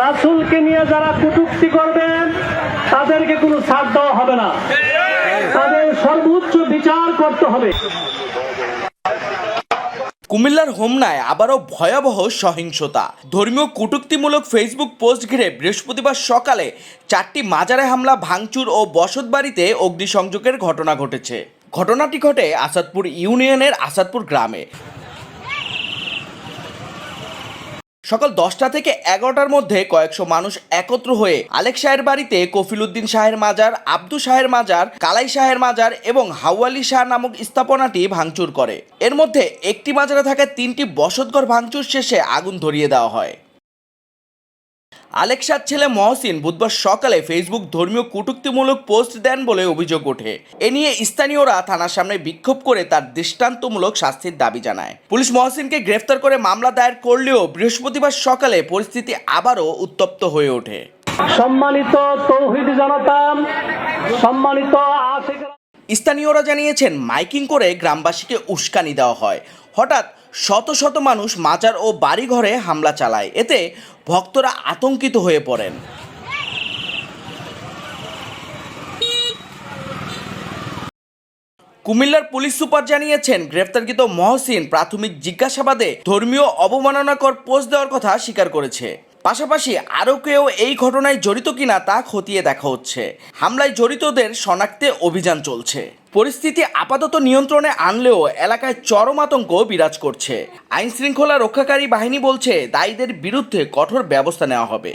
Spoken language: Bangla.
রাসুলকে নিয়ে যারা কটূক্তি করবেন, তাদেরকে কোনো ছাড় দেওয়া হবে না। তাদের সর্বোচ্চ বিচার করতে হবে। কুমিল্লার হোমনায় আবারও ভয়াবহ সহিংসতা। ধর্মীয় কটূক্তিমূলক ফেসবুক পোস্ট ঘিরে বৃহস্পতিবার সকালে চারটি মাজারে হামলা, ভাঙচুর ও বসতবাড়িতে অগ্নিসংযোগের ঘটনা ঘটেছে। ঘটনাটি ঘটে আসাদপুর ইউনিয়নের আসাদপুর গ্রামে। সকাল দশটা থেকে এগারোটার মধ্যে কয়েকশো মানুষ একত্র হয়ে আলেক শাহের বাড়িতে কফিলুদ্দিন শাহের মাজার, আব্দু শাহের মাজার, কালাই শাহের মাজার এবং হাওয়ালি শাহ নামক স্থাপনাটি ভাঙচুর করে। এর মধ্যে একটি মাজারে থাকা তিনটি বসতঘর ভাঙচুর শেষে আগুন ধরিয়ে দেওয়া হয়। আলেকসার ছেলে মহসিন বুধবার সকালে ফেসবুক ধর্মীয় কটূক্তিমূলক পোস্ট দেন বলে অভিযোগ ওঠে। এ নিয়ে স্থানীয়রা থানার সামনে বিক্ষোভ করে তার দৃষ্টান্তমূলক শাস্তির দাবি জানায়। পুলিশ মহসিনকে গ্রেফতার করে মামলা দায়ের করলেও বৃহস্পতিবার সকালে পরিস্থিতি আবারও উত্তপ্ত হয়ে ওঠে। সম্মানিত তৌহিদ জনতা সম্মানিত আশেখ স্থানীয়রা জানিয়েছেন মাইকিং করে গ্রামবাসীকে উস্কানি দেওয়া হয়। হঠাৎ শত শত মানুষ মাজার ও বাড়িঘরে হামলা চালায়। এতে ভক্তরা আতঙ্কিত হয়ে পড়েন। কুমিল্লার পুলিশ সুপার জানিয়েছেন, গ্রেফতারকৃত মহসিন প্রাথমিক জিজ্ঞাসাবাদে ধর্মীয় অবমাননাকর পোস্ট দেওয়ার কথা স্বীকার করেছে। পাশাপাশি আরও কেউ এই ঘটনায় জড়িত কিনা তা খতিয়ে দেখা হচ্ছে। হামলায় জড়িতদের শনাক্তে অভিযান চলছে। পরিস্থিতি আপাতত নিয়ন্ত্রণে আনলেও এলাকায় চরম আতঙ্ক বিরাজ করছে। আইন শৃঙ্খলা রক্ষাকারী বাহিনী বলছে, দায়ীদের বিরুদ্ধে কঠোর ব্যবস্থা নেওয়া হবে।